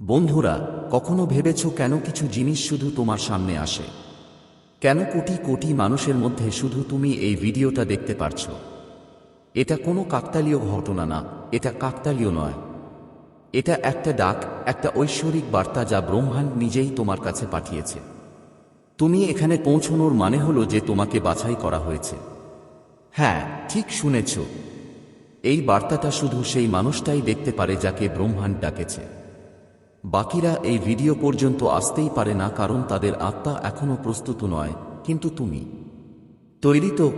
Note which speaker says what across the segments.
Speaker 1: বন্ধুরা, কখনো ভেবেছ কেন কিছু জিনিস শুধু তোমার সামনে আসে? কেন কোটি কোটি মানুষের মধ্যে শুধু তুমি এই ভিডিওটা দেখতে পারছ? এটা কোনো কাকতালীয় ঘটনা না, এটা কাকতালীয় নয়। এটা একটা ডাক, একটা ঐশ্বরিক বার্তা যা ব্রহ্মাণ্ড নিজেই তোমার কাছে পাঠিয়েছে। তুমি এখানে পৌঁছনোর মানে হলো যে তোমাকে বাছাই করা হয়েছে। হ্যাঁ ঠিক শুনেছ। এই বার্তাটা শুধু সেই মানুষটাই দেখতে পারে যাকে ব্রহ্মাণ্ড ডাকেছে। বাকিরা এই ভিডিও পর্যন্ত আসতেই পারে না কারণ তাদের আত্মা এখনও প্রস্তুত নয়, কিন্তু তুমি। তৈরি তো,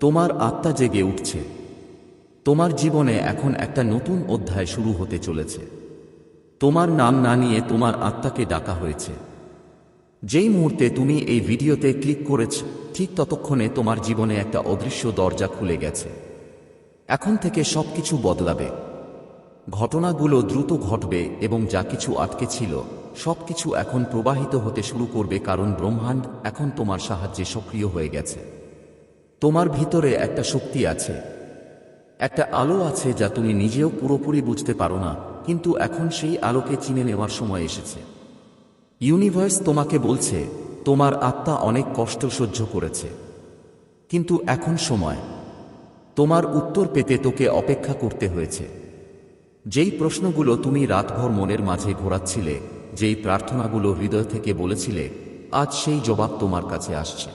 Speaker 1: তোমার আত্মা জেগে উঠছে। তোমার জীবনে এখন একটা নতুন অধ্যায় শুরু হতে চলেছে। তোমার নাম না নিয়ে তোমার আত্মাকে ডাকা হয়েছে। যেই মুহূর্তে তুমি এই ভিডিওতে ক্লিক করেছ, ঠিক ততক্ষণে তোমার জীবনে একটা অদৃশ্য দরজা খুলে গেছে। এখন থেকে সবকিছু বদলাবে। ঘটনাগুলো দ্রুত ঘটবে এবং যা কিছু আটকে ছিল, সবকিছু এখন প্রবাহিত হতে শুরু করবে কারণ ব্রহ্মাণ্ড এখন তোমার সাহায্যে সক্রিয় হয়ে গেছে। তোমার ভিতরে একটা শক্তি আছে। একটা আলো আছে যা তুমি নিজেও পুরোপুরি বুঝতে পারো না, কিন্তু এখন সেই আলোকে চিনে নেওয়ার সময় এসেছে। ইউনিভার্স তোমাকে বলছে, তোমার আত্মা অনেক কষ্ট সহ্য করেছে। কিন্তু এখন সময়। তোমার উত্তর পেতে তোকে অপেক্ষা করতে হয়েছে। যেই প্রশ্নগুলো তুমি রাতভর মনের মাঝে ঘোরাচ্ছিলে, যেই প্রার্থনাগুলো হৃদয় থেকে বলেছিলে, আজ সেই জবাব তোমার কাছে আসছে।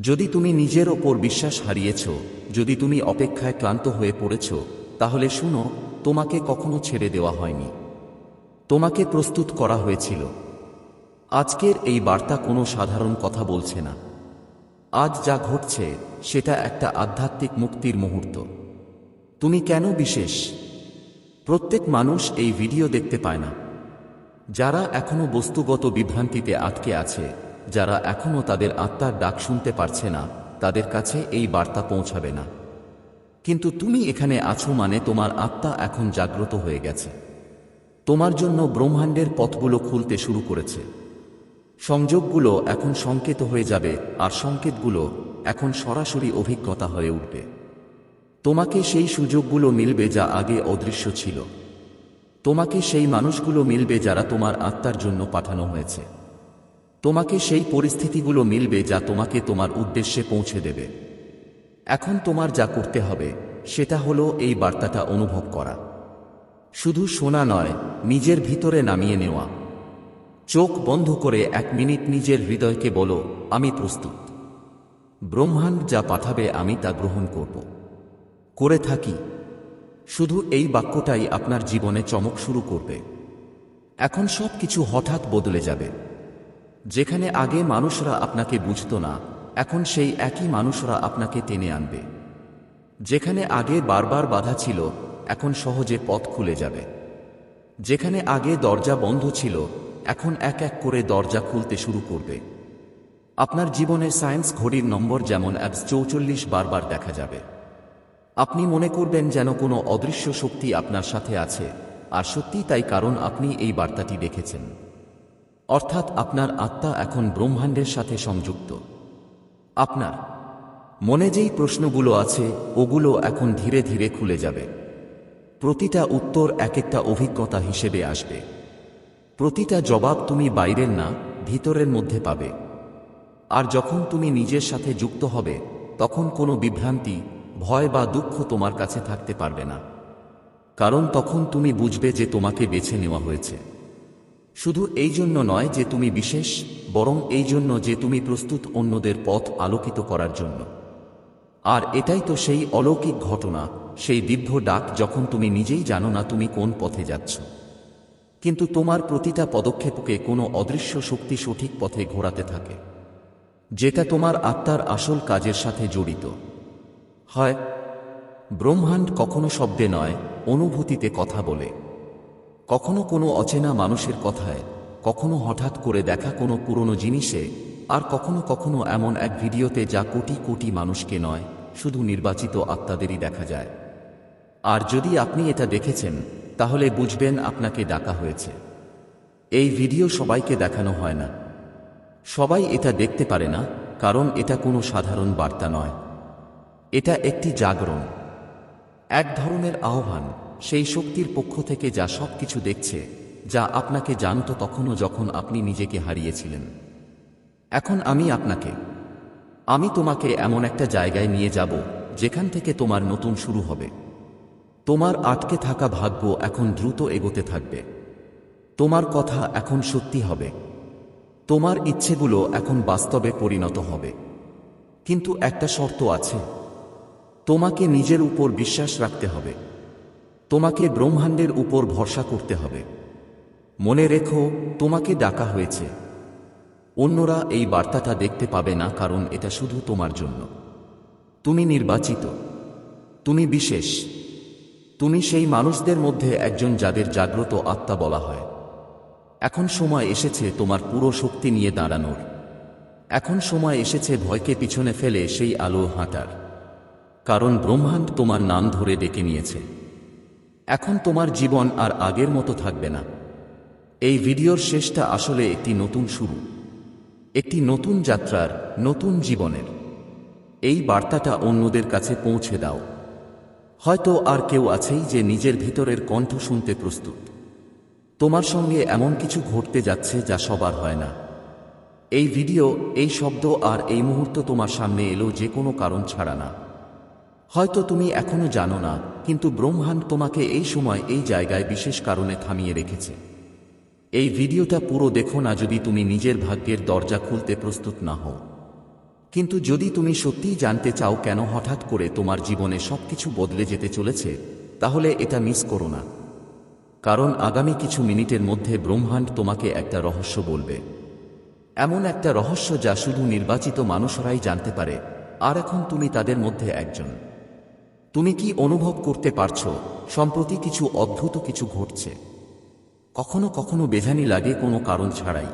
Speaker 1: যদি তুমি নিজের ওপর বিশ্বাস হারিয়েছ, যদি তুমি অপেক্ষায় ক্লান্ত হয়ে পড়েছ, তাহলে শুনো, তোমাকে কখনো ছেড়ে দেওয়া হয়নি। তোমাকে প্রস্তুত করা হয়েছিল। আজকের এই বার্তা কোনো সাধারণ কথা বলছে না। আজ যা ঘটছে, সেটা একটা আধ্যাত্মিক মুক্তির মুহূর্ত। তুমি কেন বিশেষ? প্রত্যেক মানুষ এই ভিডিও দেখতে পায় না। যারা এখনও বস্তুগত বিভ্রান্তিতে আটকে আছে, যারা এখনও তাদের আত্মার ডাক শুনতে পারছে না, তাদের কাছে এই বার্তা পৌঁছাবে না। কিন্তু তুমি এখানে আছো মানে তোমার আত্মা এখন জাগ্রত হয়ে গেছে। তোমার জন্য ব্রহ্মাণ্ডের পথগুলো খুলতে শুরু করেছে। সংযোগগুলো এখন সংকেত হয়ে যাবে, আর সংকেতগুলো এখন সরাসরি অভিজ্ঞতা হয়ে উঠবে। তোমাকে সেই সুযোগগুলো মিলবে যা আগে অদৃশ্য ছিল। তোমাকে সেই মানুষগুলো মিলবে যারা তোমার আত্মার জন্য পাঠানো হয়েছে। তোমাকে সেই পরিস্থিতিগুলো মিলবে যা তোমাকে তোমার উদ্দেশ্যে পৌঁছে দেবে। এখন তোমার যা করতে হবে, সেটা হলো এই বার্তাটা অনুভব করা। শুধু শোনা নয়, নিজের ভিতরে নামিয়ে নেওয়া। চোখ বন্ধ করে এক মিনিট নিজের হৃদয়কে বলো, আমি প্রস্তুত। ব্রহ্মাণ্ড যা পাঠাবে আমি তা গ্রহণ করব। করে থাকি। শুধু এই বাক্যটাই আপনার জীবনে চমক শুরু করবে। এখন সব কিছু হঠাৎ বদলে যাবে। যেখানে আগে মানুষরা আপনাকে বুঝত না, এখন সেই একই মানুষরা আপনাকে টেনে আনবে। যেখানে আগে বারবার বাধা ছিল, এখন সহজে পথ খুলে যাবে। যেখানে আগে দরজা বন্ধ ছিল, এখন এক এক করে দরজা খুলতে শুরু করবে। আপনার জীবনে সায়েন্স ঘড়ির নম্বর যেমন অ্যাপস চৌচল্লিশ বারবার দেখা যাবে। আপনি মনে করবেন যেন কোনো অদৃশ্য শক্তি আপনার সাথে আছে, আর সত্যি তাই কারণ আপনি এই বার্তাটি দেখেছেন। অর্থাৎ আপনার আত্মা এখন ব্রহ্মাণ্ডের সাথে সংযুক্ত। আপনার মনে যেই প্রশ্নগুলো আছে, ওগুলো এখন ধীরে ধীরে খুলে যাবে। প্রতিটা উত্তর এক একটা অভিজ্ঞতা হিসেবে আসবে। প্রতিটা জবাব তুমি বাইরের না, ভিতরের মধ্যে পাবে। আর যখন তুমি নিজের সাথে যুক্ত হবে, তখন কোনো বিভ্রান্তি ভয় বা দুঃখ তোমার কাছে থাকতে পারবে না। কারণ তখন তুমি বুঝবে যে তোমাকে বেছে নেওয়া হয়েছে। শুধু এই জন্য নয় যে তুমি বিশেষ, বরং এই জন্য যে তুমি প্রস্তুত অন্যদের পথ আলোকিত করার জন্য। আর এটাই তো সেই অলৌকিক ঘটনা, সেই দিব্য ডাক যখন তুমি নিজেই জানো না তুমি কোন পথে যাচ্ছ। কিন্তু তোমার প্রতিটা পদক্ষেপকে কোনো অদৃশ্য শক্তি সঠিক পথে ঘোরাতে থাকে, যেটা তোমার আত্মার আসল কাজের সাথে জড়িত। হয়, ব্রহ্মাণ্ড কখনো শব্দে নয়, অনুভূতিতে কথা বলে। কখনো কোনো অচেনা মানুষের কথায়, কখনো হঠাৎ করে দেখা কোনো পুরনো জিনিসে, আর কখনো কখনো এমন এক ভিডিওতে যা কোটি কোটি মানুষকে নয়, শুধু নির্বাচিত আত্মাদেরই দেখা যায়। আর যদি আপনি এটা দেখেছেন, তাহলে বুঝবেন আপনাকে ডাকা হয়েছে। এই ভিডিও সবাইকে দেখানো হয় না। সবাই এটা দেখতে পারে না, কারণ এটা কোনো সাধারণ বার্তা নয়। এটা একটি জাগরণ। এক ধরনের আহ্বান, সেই শক্তির পক্ষ থেকে যা সব কিছু দেখছে, যা আপনাকে জানত তখনও যখন আপনি নিজেকে হারিয়েছিলেন। এখন আমি আপনাকে, আমি তোমাকে এমন একটা জায়গায় নিয়ে যাব, যেখান থেকে তোমার নতুন শুরু হবে। তোমার আটকে থাকা ভাগ্য এখন দ্রুত এগোতে থাকবে। তোমার কথা এখন সত্যি হবে। তোমার ইচ্ছেগুলো এখন বাস্তবে পরিণত হবে। কিন্তু একটা শর্ত আছে। তোমাকে নিজের উপর বিশ্বাস রাখতে হবে। তোমাকে ব্রহ্মাণ্ডের উপর ভরসা করতে হবে। মনে রেখো, তোমাকে ডাকা হয়েছে। অন্যরা এই বার্তাটা দেখতে পাবে না, কারণ এটা শুধু তোমার জন্য। তুমি নির্বাচিত। তুমি বিশেষ। তুমি সেই মানুষদের মধ্যে একজন যাদের জাগ্রত আত্মা বলা হয়। এখন সময় এসেছে তোমার পুরো শক্তি নিয়ে দাঁড়ানোর। এখন সময় এসেছে ভয়কে পিছনে ফেলে সেই আলো হাঁটার। কারণ ব্রহ্মাণ্ড তোমার নাম ধরে ডেকে নিয়েছে। এখন তোমার জীবন আর আগের মতো থাকবে না। এই ভিডিওর শেষটা আসলে একটি নতুন শুরু। একটি নতুন যাত্রার, নতুন জীবনের। এই বার্তাটা অন্যদের কাছে পৌঁছে দাও। হয়তো আর কেউ আছেই যে নিজের ভিতরের কণ্ঠ শুনতে প্রস্তুত। তোমার সঙ্গে এমন কিছু ঘটতে যাচ্ছে যা সবার হয় না। এই ভিডিও, এই শব্দ আর এই মুহূর্ত তোমার সামনে এলো যে কোনো কারণ ছাড়া না। হয়তো তুমি এখনও জানো না, কিন্তু ব্রহ্মাণ্ড তোমাকে এই সময় এই জায়গায় বিশেষ কারণে থামিয়ে রেখেছে। এই ভিডিওটা পুরো দেখো না যদি তুমি নিজের ভাগ্যের দরজা খুলতে প্রস্তুত না হও। কিন্তু যদি তুমি সত্যিই জানতে চাও কেন হঠাৎ করে তোমার জীবনে সবকিছু বদলে যেতে চলেছে, তাহলে এটা মিস করো না। কারণ আগামী কিছু মিনিটের মধ্যে ব্রহ্মাণ্ড তোমাকে একটা রহস্য বলবে। এমন একটা রহস্য যা শুধু নির্বাচিত মানুষরাই জানতে পারে, আর এখন তুমি তাদের মধ্যে একজন। তুমি কি অনুভব করতে পারছ, সম্প্রতি কিছু অদ্ভুত কিছু ঘটছে? কখনো কখনো বেজানি লাগে কোনো কারণ ছাড়াই।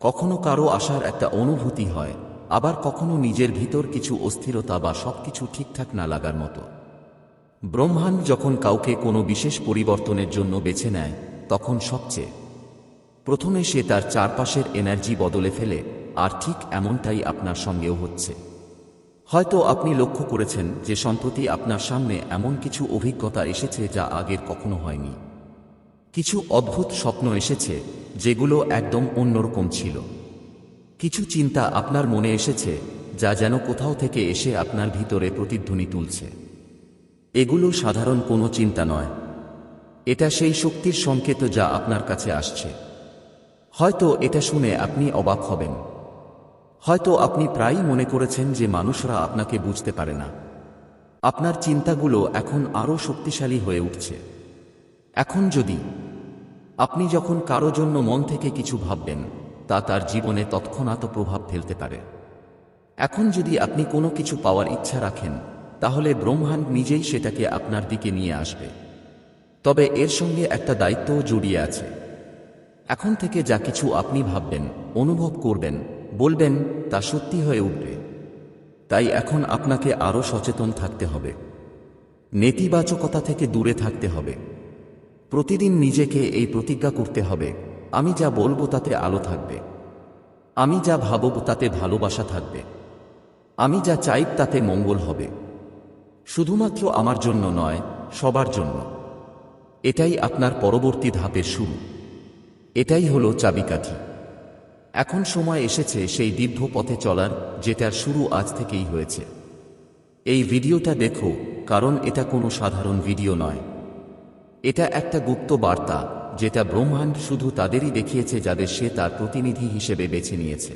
Speaker 1: কখনো কারও আসার একটা অনুভূতি হয়, আবার কখনো নিজের ভিতর কিছু অস্থিরতা বা সবকিছু ঠিকঠাক না লাগার মতো। ব্রহ্মাণ্ড যখন কাউকে কোনো বিশেষ পরিবর্তনের জন্য বেছে নেয়, তখন সবচেয়ে প্রথমে সে তার চারপাশের এনার্জি বদলে ফেলে, আর ঠিক এমনটাই আপনার সঙ্গেও হচ্ছে। হয়তো আপনি লক্ষ্য করেছেন যে সম্প্রতি আপনার সামনে এমন কিছু অভিজ্ঞতা এসেছে যা আগের কখনো হয়নি। কিছু অদ্ভুত স্বপ্ন এসেছে যেগুলো একদম অন্যরকম ছিল। কিছু চিন্তা আপনার মনে এসেছে যা যেন কোথাও থেকে এসে আপনার ভিতরে প্রতিধ্বনি তুলছে। এগুলো সাধারণ কোনো চিন্তা নয়। এটা সেই শক্তির সংকেত যা আপনার কাছে আসছে। হয়তো এটা শুনে আপনি অবাক হবেন। হয়তো আপনি প্রায়ই মনে করেছেন যে মানুষরা আপনাকে বুঝতে পারে না। আপনার চিন্তাগুলো এখন আরও শক্তিশালী হয়ে উঠছে। এখন যদি আপনি যখন কারও জন্য মন থেকে কিছু ভাববেন, তা তার জীবনে তৎক্ষণাৎ প্রভাব ফেলতে পারে। এখন যদি আপনি কোনো কিছু পাওয়ার ইচ্ছা রাখেন, তাহলে ব্রহ্মাণ্ড নিজেই সেটাকে আপনার দিকে নিয়ে আসবে। তবে এর সঙ্গে একটা দায়িত্বও জড়িয়ে আছে। এখন থেকে যা কিছু আপনি ভাববেন, অনুভব করবেন বলবেন, তা সত্যি হয়ে উঠবে। তাই এখন আপনাকে আরও সচেতন থাকতে হবে। নেতিবাচকতা থেকে দূরে থাকতে হবে। প্রতিদিন নিজেকে এই প্রতিজ্ঞা করতে হবে, আমি যা বলব তাতে আলো থাকবে। আমি যা ভাবব তাতে ভালোবাসা থাকবে। আমি যা চাই তাতে মঙ্গল হবে। শুধুমাত্র আমার জন্য নয়, সবার জন্য। এটাই আপনার পরবর্তী ধাপের শুরু। এটাই হলো চাবিকাঠি। এখন সময় এসেছে সেই দীর্ঘ পথে চলার, যেটার শুরু আজ থেকেই হয়েছে। এই ভিডিওটা দেখো, কারণ এটা কোনো সাধারণ ভিডিও নয়। এটা একটা গুপ্ত বার্তা, যেটা ব্রহ্মাণ্ড শুধু তাদেরই দেখিয়েছে যাদের সে তার প্রতিনিধি হিসেবে বেছে নিয়েছে।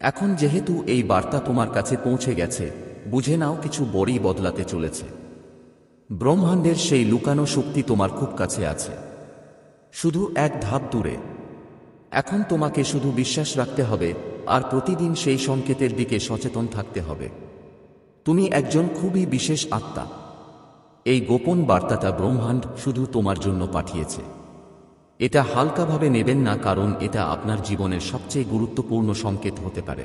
Speaker 1: এখন যেহেতু এই বার্তা তোমার কাছে পৌঁছে গেছে, বুঝে নাও কিছু বড়ই বদলাতে চলেছে। ব্রহ্মাণ্ডের সেই লুকানো শক্তি তোমার খুব কাছে আছে। শুধু এক ধাপ দূরে এখন তোমাকে শুধু বিশ্বাস রাখতে হবে, আর প্রতিদিন সেই সংকেতের দিকে সচেতন থাকতে হবে। তুমি একজন খুবই বিশেষ আত্মা। এই গোপন বার্তাটা ব্রহ্মাণ্ড শুধু তোমার জন্য পাঠিয়েছে। এটা হালকাভাবে নেবেন না, কারণ এটা আপনার জীবনের সবচেয়ে গুরুত্বপূর্ণ সংকেত হতে পারে।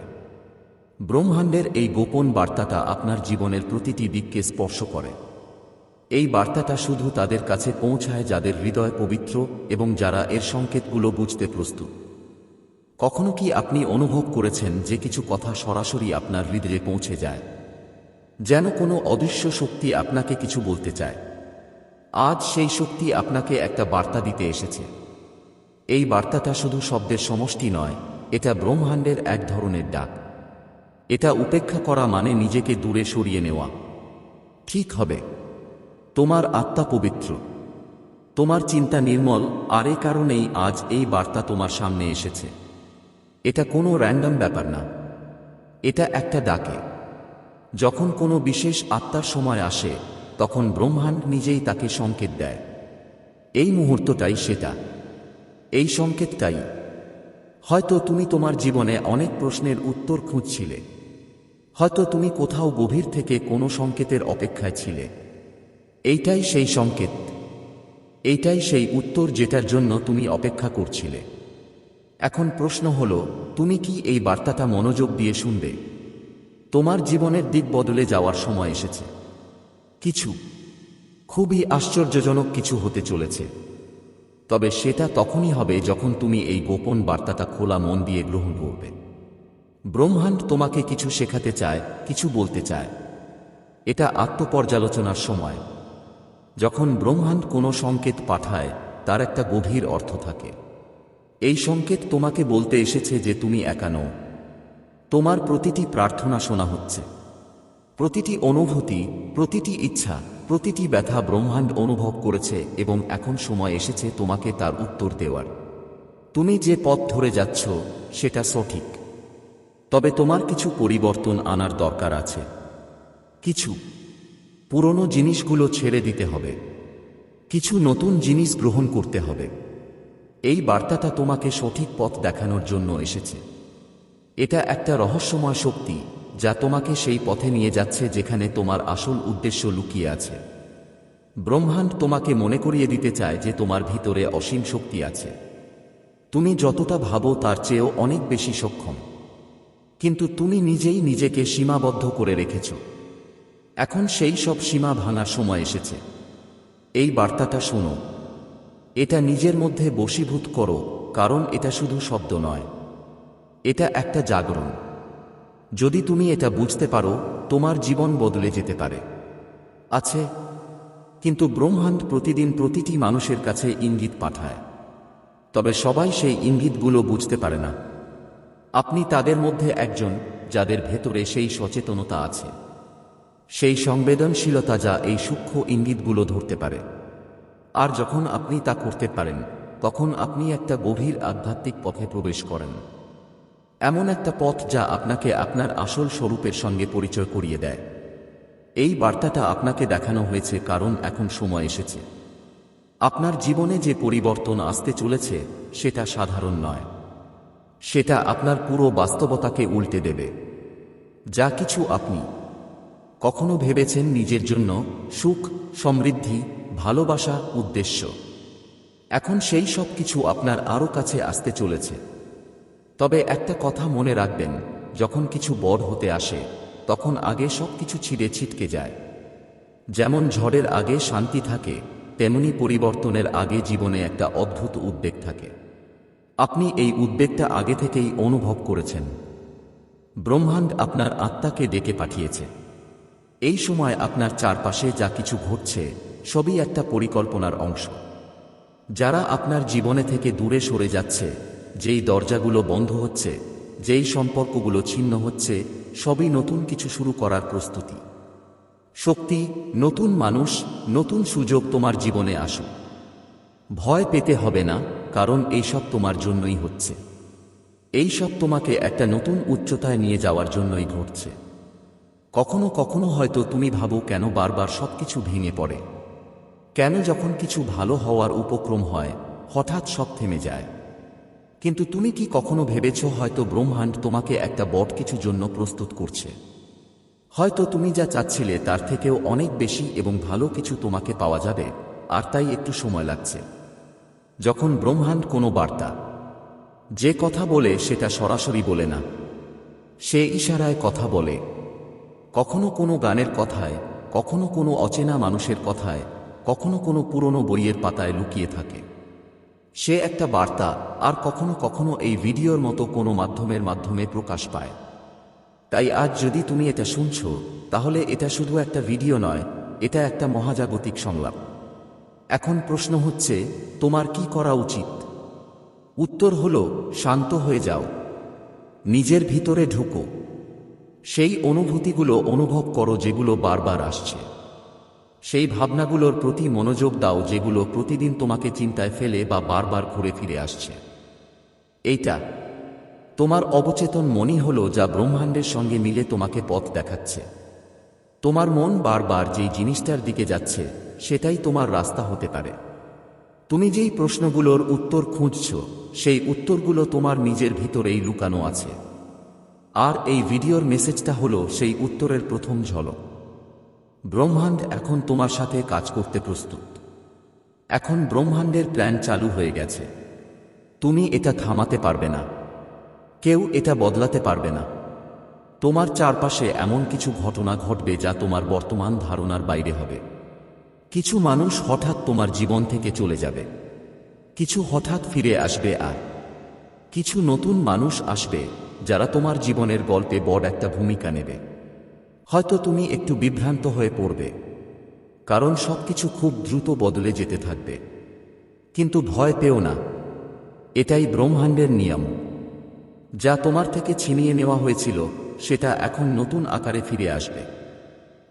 Speaker 1: ব্রহ্মাণ্ডের এই গোপন বার্তাটা আপনার জীবনের প্রতিটি দিককে স্পর্শ করে। এই বার্তাটা শুধু তাদের কাছে পৌঁছায় যাদের হৃদয় পবিত্র এবং যারা এর সংকেতগুলো বুঝতে প্রস্তুত। কখনো কি আপনি অনুভব করেছেন যে কিছু কথা সরাসরি আপনার হৃদয়ে পৌঁছে যায়? যেন কোনো অদৃশ্য শক্তি আপনাকে কিছু বলতে চায়। আজ সেই শক্তি আপনাকে একটা বার্তা দিতে এসেছে। এই বার্তাটা শুধু শব্দের সমষ্টি নয়, এটা ব্রহ্মাণ্ডের এক ধরনের ডাক। এটা উপেক্ষা করা মানে নিজেকে দূরে সরিয়ে নেওয়া। ঠিক হবে। তোমার আত্মা পবিত্র। তোমার চিন্তা নির্মল, আর কারণেই আজ এই বার্তা তোমার সামনে এসেছে। এটা কোনো র্যান্ডম ব্যাপার না। এটা একটা ডাকে। যখন কোনো বিশেষ আত্মার সময় আসে, তখন ব্রহ্মাণ্ড নিজেই তাকে সংকেত দেয়। এই মুহূর্তটাই সেটা। এই সংকেতটাই। হয়তো তুমি তোমার জীবনে অনেক প্রশ্নের উত্তর খুঁজছিলে। হয়তো তুমি কোথাও গভীর থেকে কোনো সংকেতের অপেক্ষায় ছিলে। এইটাই সেই সংকেত। এইটাই সেই উত্তর যেটার জন্য তুমি অপেক্ষা করছিলে। এখন প্রশ্ন হল, তুমি কি এই বার্তাটা মনোযোগ দিয়ে শুনবে? তোমার জীবনের দিক বদলে যাওয়ার সময় এসেছে। কিছু, খুবই আশ্চর্যজনক কিছু হতে চলেছে। তবে সেটা তখনই হবে যখন তুমি এই গোপন বার্তাটা খোলা মন দিয়ে গ্রহণ করবে। ব্রহ্মাণ্ড তোমাকে কিছু শেখাতে চায়, কিছু বলতে চায়। এটা আত্মপর্যালোচনার সময়। যখন ব্রহ্মাণ্ড কোনো সংকেত পাঠায়, তার একটা গভীর অর্থ থাকে। এই সংকেত তোমাকে বলতে এসেছে যে তুমি একা নও। তোমার প্রতিটি প্রার্থনা শোনা হচ্ছে। প্রতিটি অনুভূতি, প্রতিটি ইচ্ছা, প্রতিটি ব্যথা ব্রহ্মাণ্ড অনুভব করেছে এবং এখন সময় এসেছে তোমাকে তার উত্তর দেওয়ার। তুমি যে পথ ধরে যাচ্ছ, সেটা সঠিক। তবে তোমার কিছু পরিবর্তন আনার দরকার আছে। কিছু পুরনো জিনিসগুলো ছেড়ে দিতে হবে। কিছু নতুন জিনিস গ্রহণ করতে হবে। এই বার্তাটা তোমাকে সঠিক পথ দেখানোর জন্য এসেছে। এটা একটা রহস্যময় শক্তি যা তোমাকে সেই পথে নিয়ে যাচ্ছে যেখানে তোমার আসল উদ্দেশ্য লুকিয়ে আছে। ব্রহ্মাণ্ড তোমাকে মনে করিয়ে দিতে চায় যে তোমার ভিতরে অসীম শক্তি আছে। তুমি যতটা ভাবো তার চেয়েও অনেক বেশি সক্ষম। কিন্তু তুমি নিজেই নিজেকে সীমাবদ্ধ করে রেখেছ। এখন সেই সব সীমা ভাঙার সময় এসেছে। এই বার্তাটা শোনো। এটা নিজের মধ্যে বশীভূত করো, কারণ এটা শুধু শব্দ নয়। এটা একটা জাগরণ। যদি তুমি এটা বুঝতে পারো, তোমার জীবন বদলে যেতে পারে। আছে। কিন্তু ব্রহ্মাণ্ড প্রতিদিন প্রতিটি মানুষের কাছে ইঙ্গিত পাঠায়। তবে সবাই সেই ইঙ্গিতগুলো বুঝতে পারে না। আপনি তাদের মধ্যে একজন, যাদের ভেতরে সেই সচেতনতা আছে। সেই সংবেদনশীলতা যা এই সূক্ষ্ম ইঙ্গিতগুলো ধরতে পারে। আর যখন আপনি তা করতে পারেন, তখন আপনি একটা গভীর আধ্যাত্মিক পথে প্রবেশ করেন। এমন একটা পথ যা আপনাকে আপনার আসল স্বরূপের সঙ্গে পরিচয় করিয়ে দেয়। এই বার্তাটা আপনাকে দেখানো হয়েছে কারণ এখন সময় এসেছে। আপনার জীবনে যে পরিবর্তন আসতে চলেছে, সেটা সাধারণ নয়। সেটা আপনার পুরো বাস্তবতাকে উল্টে দেবে। যা কিছু আপনি কখনো ভেবেছেন নিজের জন্য সুখ, সমৃদ্ধি, ভালোবাসা উদ্দেশ্য। এখন সেই সব কিছু আপনার আরও কাছে আসতে চলেছে। তবে একটা কথা মনে রাখবেন, যখন কিছু বড় হতে আসে, তখন আগে সব কিছু ছিঁড়ে ছিটকে যায়। যেমন ঝড়ের আগে শান্তি থাকে, তেমনি পরিবর্তনের আগে জীবনে একটা অদ্ভুত উদ্বেগ থাকে। আপনি এই উদ্বেগটা আগে থেকেই অনুভব করেছেন। ব্রহ্মাণ্ড আপনার আত্মাকে ডেকে পাঠিয়েছে। এই সময় আপনার চারপাশে যা কিছু ঘটছে, সবই একটা পরিকল্পনার অংশ। যারা আপনার জীবনে থেকে দূরে সরে যাচ্ছে, যেই দরজাগুলো বন্ধ হচ্ছে, যেই সম্পর্কগুলো ছিন্ন হচ্ছে, সবই নতুন কিছু শুরু করার প্রস্তুতি। শক্তি, নতুন মানুষ, নতুন সুযোগ তোমার জীবনে আসুক। ভয় পেতে হবে না, কারণ এইসব তোমার জন্যই হচ্ছে। এই সব তোমাকে একটা নতুন উচ্চতায় নিয়ে যাওয়ার জন্যই ঘটছে। কখনো কখনো হয়তো তুমি ভাবো কেন বারবার সবকিছু ভেঙে পড়ে। কেন যখন কিছু ভালো হওয়ার উপক্রম হয়, হঠাৎ সব থেমে যায়। কিন্তু তুমি কি কখনো ভেবেছ হয়তো ব্রহ্মাণ্ড তোমাকে একটা বট কিছু জন্য প্রস্তুত করছে? হয়তো তুমি যা চাচ্ছিলে তার থেকেও অনেক বেশি এবং ভালো কিছু তোমাকে পাওয়া যাবে, আর তাই একটু সময় লাগছে। যখন ব্রহ্মাণ্ড কোনো বার্তা, যে কথা বলে সেটা সরাসরি বলে না। সে ইশারায় কথা বলে কখনো কোনো গানের কথায়, কখনো কোনো অচেনা মানুষের কথায়, কখনো কোনো পুরনো বইয়ের পাতায় লুকিয়ে থাকে। সে একটা বার্তা আর কখনো কখনো এই ভিডিওর মতো কোনো মাধ্যমের মাধ্যমে প্রকাশ পায়। তাই আজ যদি তুমি এটা শুনছ, তাহলে এটা শুধু একটা ভিডিও নয়, এটা একটা মহাজাগতিক সংলাপ। এখন প্রশ্ন হচ্ছে, তোমার কি করা উচিত? উত্তর হল, শান্ত হয়ে যাও। নিজের ভিতরে ঢুকো। সেই অনুভূতিগুলো অনুভব করো যেগুলো বারবার আসছে। সেই ভাবনাগুলোর প্রতি মনোযোগ দাও যেগুলো প্রতিদিন তোমাকে চিন্তায় ফেলে বা বারবার ঘুরে ফিরে আসছে। এইটা, তোমার অবচেতন মনই হলো যা ব্রহ্মাণ্ডের সঙ্গে মিলে তোমাকে পথ দেখাচ্ছে। তোমার মন বারবার যেই জিনিসটার দিকে যাচ্ছে, সেটাই তোমার রাস্তা হতে পারে। তুমি যেই প্রশ্নগুলোর উত্তর খুঁজছ, সেই উত্তরগুলো তোমার নিজের ভিতরেই লুকানো আছে। আর এই ভিডিওর মেসেজটা হলো সেই উত্তরের প্রথম ঝলক। ব্রহ্মাণ্ড এখন তোমার সাথে কাজ করতে প্রস্তুত। এখন ব্রহ্মাণ্ডের প্ল্যান চালু হয়ে গেছে। তুমি এটা থামাতে পারবে না। কেউ এটা বদলাতে পারবে না। তোমার চারপাশে এমন কিছু ঘটনা ঘটবে যা তোমার বর্তমান ধারণার বাইরে হবে। কিছু মানুষ হঠাৎ তোমার জীবন থেকে চলে যাবে। কিছু হঠাৎ ফিরে আসবে আর কিছু নতুন মানুষ আসবে যারা তোমার জীবনের গল্পে বড় একটা ভূমিকা নেবে। হয়তো তুমি একটু বিভ্রান্ত হয়ে পড়বে, কারণ সবকিছু খুব দ্রুত বদলে যেতে থাকবে। কিন্তু ভয় পেও না, এটাই ব্রহ্মাণ্ডের নিয়ম। যা তোমার থেকে ছিনিয়ে নেওয়া হয়েছিল, সেটা এখন নতুন আকারে ফিরে আসবে।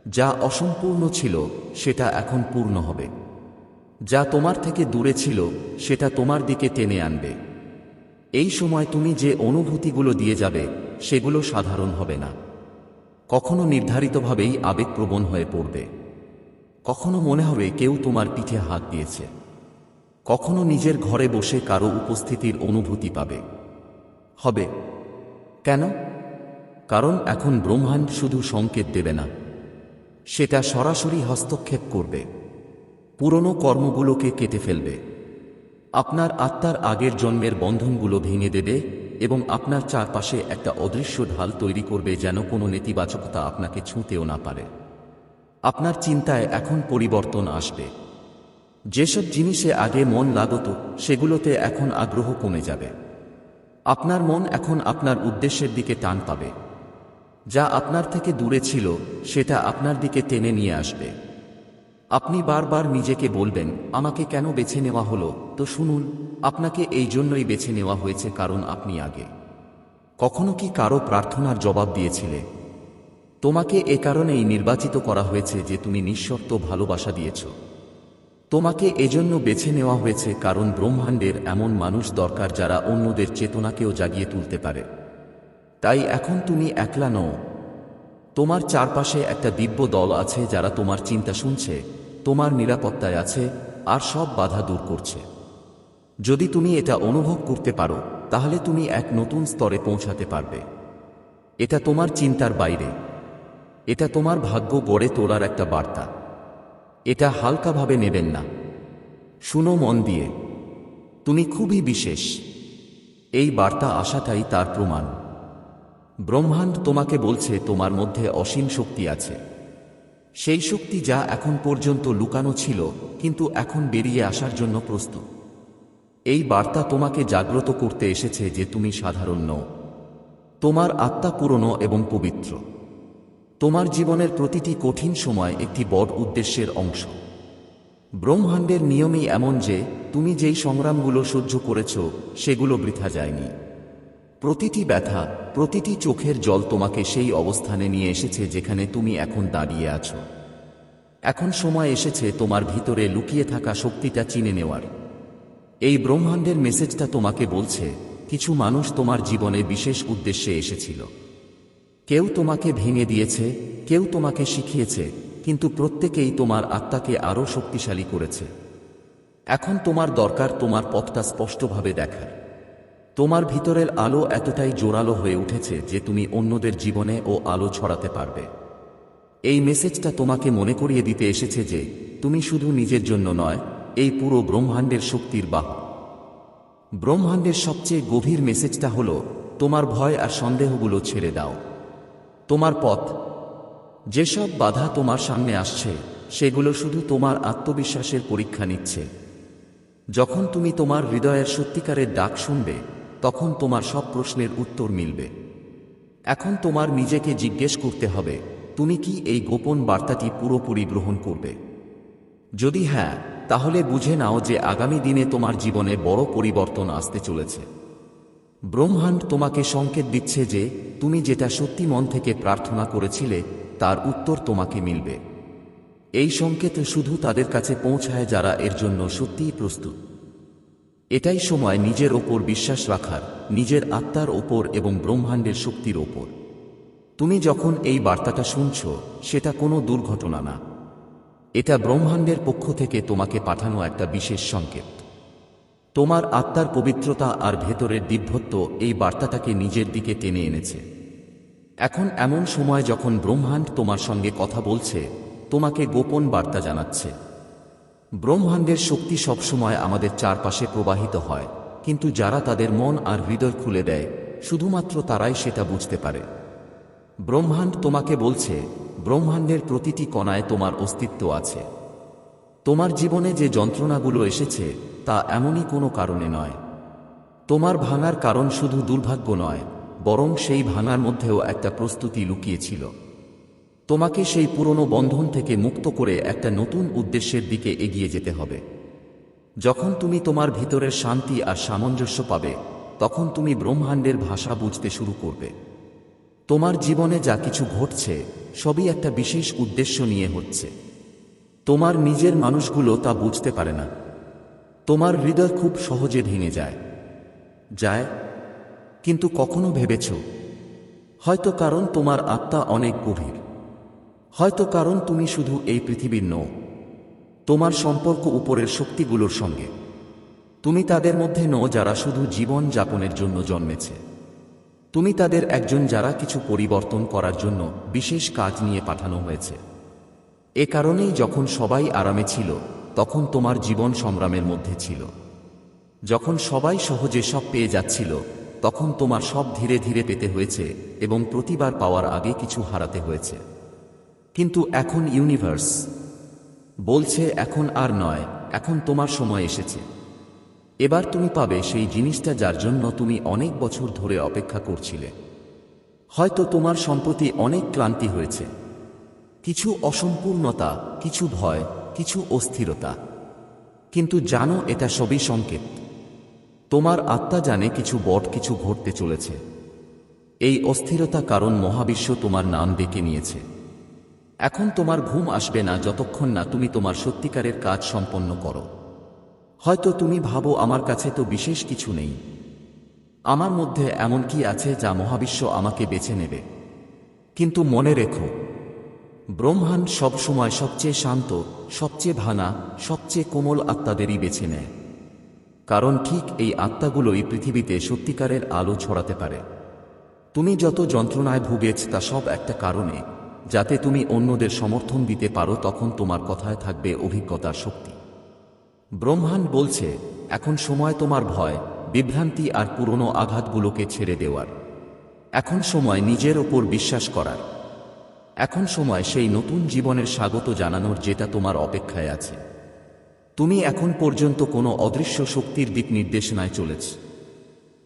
Speaker 1: যা অসম্পূর্ণ ছিল, সেটা এখন পূর্ণ হবে। যা তোমার থেকে দূরে ছিল, সেটা তোমার দিকে টেনে আনবে। এই সময় তুমি যে অনুভূতিগুলো দিয়ে যাবে, সেগুলো সাধারণ হবে না। কখনো নির্ধারিতভাবেই আবেগপ্রবণ হয়ে পড়বে। কখনো মনে হবে কেউ তোমার পিঠে হাত দিয়েছে। কখনো নিজের ঘরে বসে কারও উপস্থিতির অনুভূতি পাবে। হবে। কেন? কারণ এখন ব্রহ্মাণ্ড শুধু সংকেত দেবে না। সেটা সরাসরি হস্তক্ষেপ করবে। পুরনো কর্মগুলোকে কেটে ফেলবে। আপনার আত্মার আগের জন্মের বন্ধনগুলো ভেঙে দেবে এবং আপনার চারপাশে একটা অদৃশ্য ঢাল তৈরি করবে যেন কোনো নেতিবাচকতা আপনাকে ছুঁতেও না পারে। আপনার চিন্তায় এখন পরিবর্তন আসবে। যেসব জিনিসে আগে মন লাগত, সেগুলোতে এখন আগ্রহ কমে যাবে। আপনার মন এখন আপনার উদ্দেশ্যের দিকে টান পাবে। যা আপনার থেকে দূরে ছিল, সেটা আপনার দিকে টেনে নিয়ে আসবে। আপনি বারবার নিজেকে বলবেন, আমাকে কেন বেছে নেওয়া হলো? তো শুনুন, আপনাকে এই জন্যই বেছে নেওয়া হয়েছে কারণ আপনি আগে কখনো কি কারও প্রার্থনার জবাব দিয়েছিলে? তোমাকে এ কারণেই নির্বাচিত করা হয়েছে যে তুমি নিঃশর্ত ভালোবাসা দিয়েছ। তোমাকে এজন্য বেছে নেওয়া হয়েছে কারণ ব্রহ্মাণ্ডের এমন মানুষ দরকার যারা অন্যদের চেতনাকেও জাগিয়ে তুলতে পারে। তাই এখন তুমি একলা নও তোমার চারপাশে একটা দিব্য দল আছে যারা তোমার চিন্তা শুনছে, তোমার নিরাপত্তায় আছে, আর সব বাধা দূর করছে। যদি তুমি এটা অনুভব করতে পারো, তাহলে তুমি এক নতুন স্তরে পৌঁছাতে পারবে। এটা তোমার চিন্তার বাইরে। এটা তোমার ভাগ্য গড়ে তোলার একটা বার্তা। এটা হালকাভাবে নেবেন না। শুনো মন দিয়ে। তুমি খুবই বিশেষ। এই বার্তা আসাটাই তার প্রমাণ। ব্রহ্মাণ্ড তোমাকে বলছে, তোমার মধ্যে অসীম শক্তি আছে। সেই শক্তি যা এখন পর্যন্ত লুকানো ছিল, কিন্তু এখন বেরিয়ে আসার জন্য প্রস্তুত। এই বার্তা তোমাকে জাগ্রত করতে এসেছে যে তুমি সাধারণ নও। তোমার আত্মা পুরনো এবং পবিত্র। তোমার জীবনের প্রতিটি কঠিন সময় একটি বড় উদ্দেশ্যের অংশ। ব্রহ্মাণ্ডের নিয়মই এমন যে, তুমি যেই সংগ্রামগুলো সহ্য করেছ, সেগুলো বৃথা যায়নি। প্রতিটি ব্যথা, প্রতিটি চোখের জল তোমাকে সেই অবস্থানে নিয়ে এসেছে যেখানে তুমি এখন দাঁড়িয়ে আছো। এখন সময় এসেছে তোমার ভিতরে লুকিয়ে থাকা শক্তিটা চিনে নেওয়ার। এই ব্রহ্মাণ্ডের মেসেজটা তোমাকে বলছে, কিছু মানুষ তোমার জীবনে বিশেষ উদ্দেশ্যে এসেছিল। কেউ তোমাকে ভেঙে দিয়েছে, কেউ তোমাকে শিখিয়েছে, কিন্তু প্রত্যেকেই তোমার আত্মাকে আরও শক্তিশালী করেছে। এখন তোমার দরকার তোমার পথটা স্পষ্টভাবে দেখার। তোমার ভিতরের আলো এতটাই জোরালো হয়ে উঠেছে যে তুমি অন্যদের জীবনে ও আলো ছড়াতে পারবে। এই মেসেজটা তোমাকে মনে করিয়ে দিতে এসেছে যে তুমি শুধু নিজের জন্য নয়, এই পুরো ব্রহ্মাণ্ডের শক্তির বাহ ব্রহ্মাণ্ডের সবচেয়ে গভীর মেসেজটা হল, তোমার ভয় আর সন্দেহগুলো ছেড়ে দাও। তোমার পথ। যেসব বাধা তোমার সামনে আসছে, সেগুলো শুধু তোমার আত্মবিশ্বাসের পরীক্ষা নিচ্ছে। যখন তুমি তোমার হৃদয়ের সত্যিকারের ডাক শুনবে তখন তোমার সব প্রশ্নের উত্তর মিলবে। এখন তোমার নিজেকে জিজ্ঞেস করতে হবে, তুমি কি এই গোপন বার্তাটি পুরোপুরি গ্রহণ করবে? যদি হ্যাঁ তাহলে বুঝে নাও যে আগামী দিনে তোমার জীবনে বড় পরিবর্তন আসতে চলেছে। ব্রহ্মাণ্ড তোমাকে সংকেত দিচ্ছে যে, তুমি যেটা সত্যি মন থেকে প্রার্থনা করেছিলে, তার উত্তর তোমাকে মিলবে। এই সংকেত শুধু তাদের কাছে পৌঁছায় যারা এর জন্য সত্যিই প্রস্তুত। এটাই সময় নিজের ওপর বিশ্বাস রাখার, নিজের আত্মার ওপর এবং ব্রহ্মাণ্ডের শক্তির ওপর। তুমি যখন এই বার্তাটা শুনছ, সেটা কোনো দুর্ঘটনা না। এটা ব্রহ্মাণ্ডের পক্ষ থেকে তোমাকে পাঠানো একটা বিশেষ সংকেত। তোমার আত্মার পবিত্রতা আর ভেতরের দিব্যত্ব এই বার্তাটাকে নিজের দিকে টেনে এনেছে। এখন এমন সময় যখন ব্রহ্মাণ্ড তোমার সঙ্গে কথা বলছে, তোমাকে গোপন বার্তা জানাচ্ছে। ব্রহ্মাণ্ডের শক্তি সবসময় আমাদের চারপাশে প্রবাহিত হয়, কিন্তু যারা তাদের মন আর হৃদয় খুলে দেয়, শুধুমাত্র তারাই সেটা বুঝতে পারে। ব্রহ্মাণ্ড তোমাকে বলছে, ব্রহ্মাণ্ডের প্রতিটি কণায় তোমার অস্তিত্ব আছে। তোমার জীবনে যে যন্ত্রণাগুলো এসেছে, তা এমনই কোনো কারণে নয়। তোমার ভাঙার কারণ শুধু দুর্ভাগ্য নয়, বরং সেই ভাঙার মধ্যেও একটা প্রস্তুতি লুকিয়েছিল। তোমাকে সেই পুরনো বন্ধন থেকে মুক্ত করে একটা নতুন উদ্দেশ্যের দিকে এগিয়ে যেতে হবে। যখন তুমি তোমার ভিতরের শান্তি আর সামঞ্জস্য পাবে, তখন তুমি ব্রহ্মাণ্ডের ভাষা বুঝতে শুরু করবে। তোমার জীবনে যা কিছু ঘটছে, সবই একটা বিশেষ উদ্দেশ্য নিয়ে হচ্ছে। তোমার নিজের মানুষগুলো তা বুঝতে পারে না। তোমার হৃদয় খুব সহজে ভেঙে যায়। যায়? কিন্তু কখনো ভেবেছ? হয়তো কারণ তোমার আত্মা অনেক গভীর। হয়তো কারণ তুমি শুধু এই পৃথিবীর নও, তোমার সম্পর্ক উপরের শক্তিগুলোর সঙ্গে। তুমি তাদের মধ্যে নও যারা শুধু জীবন যাপনের জন্য জন্মেছে। তুমি তাদের একজন যারা কিছু পরিবর্তন করার জন্য বিশেষ কাজ নিয়ে পাঠানো হয়েছে। এ কারণেই যখন সবাই আরামে ছিল, তখন তোমার জীবন সংগ্রামের মধ্যে ছিল। যখন সবাই সহজে সব পেয়ে যাচ্ছিল, তখন তোমার সব ধীরে ধীরে পেতে হয়েছে এবং প্রতিবার পাওয়ার আগে কিছু হারাতে হয়েছে। কিন্তু এখন ইউনিভার্স। বলছে, এখন আর নয়, এখন তোমার সময় এসেছে। এবার তুমি পাবে সেই জিনিসটা যার জন্য তুমি অনেক বছর ধরে অপেক্ষা করছিলে। হয়তো তোমার সম্প্রতি অনেক ক্লান্তি হয়েছে। কিছু অসম্পূর্ণতা, কিছু ভয়, কিছু অস্থিরতা। কিন্তু জানো, এটা সবই সংকেত। তোমার আত্মা জানে কিছু বট, কিছু ঘটতে চলেছে। এই অস্থিরতা কারণ মহাবিশ্ব তোমার নাম ডেকে নিয়েছে। এখন তোমার ঘুম আসবে না যতক্ষণ না তুমি তোমার সত্যিকারের কাজ সম্পন্ন করো। হয়তো তুমি ভাবো আমার কাছে তো বিশেষ কিছু নেই। আমার মধ্যে এমন কি আছে যা মহাবিশ্ব আমাকে বেছে নেবে? কিন্তু মনে রেখো ব্রহ্মাণ্ড সবসময় সবচেয়ে শান্ত, সবচেয়ে ভানা সবচেয়ে কোমল আত্মাদেরই বেছে নেয়। কারণ ঠিক এই আত্মাগুলোই পৃথিবীতে সত্যিকারের আলো ছড়াতে পারে। তুমি যত যন্ত্রণায় ভুগেছ তা সব একটা কারণে। যাতে তুমি অন্যদের সমর্থন দিতে পারো, তখন তোমার কথায় থাকবে অভিজ্ঞতার শক্তি। ব্রহ্মাণ্ড বলছে, এখন সময় তোমার ভয়, বিভ্রান্তি আর পুরনো আঘাতগুলোকে ছেড়ে দেওয়ার। এখন সময় নিজের ওপর বিশ্বাস করার। এখন সময় সেই নতুন জীবনের স্বাগত জানানোর যেটা তোমার অপেক্ষায় আছে। তুমি এখন পর্যন্ত কোনো অদৃশ্য শক্তির দিক নির্দেশনায় চলেছ।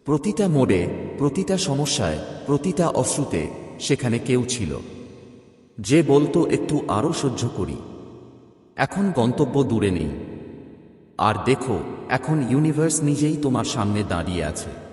Speaker 1: প্রতিটা মোড়ে, প্রতিটা সমস্যায়, প্রতিটা অশ্রুতে সেখানে কেউ ছিল। যে বলতো একটু আরও সহ্য করি। এখন গন্তব্য দূরে নেই। আর দেখো, এখন ইউনিভার্স নিজেই তোমার সামনে দাঁড়িয়ে আছে।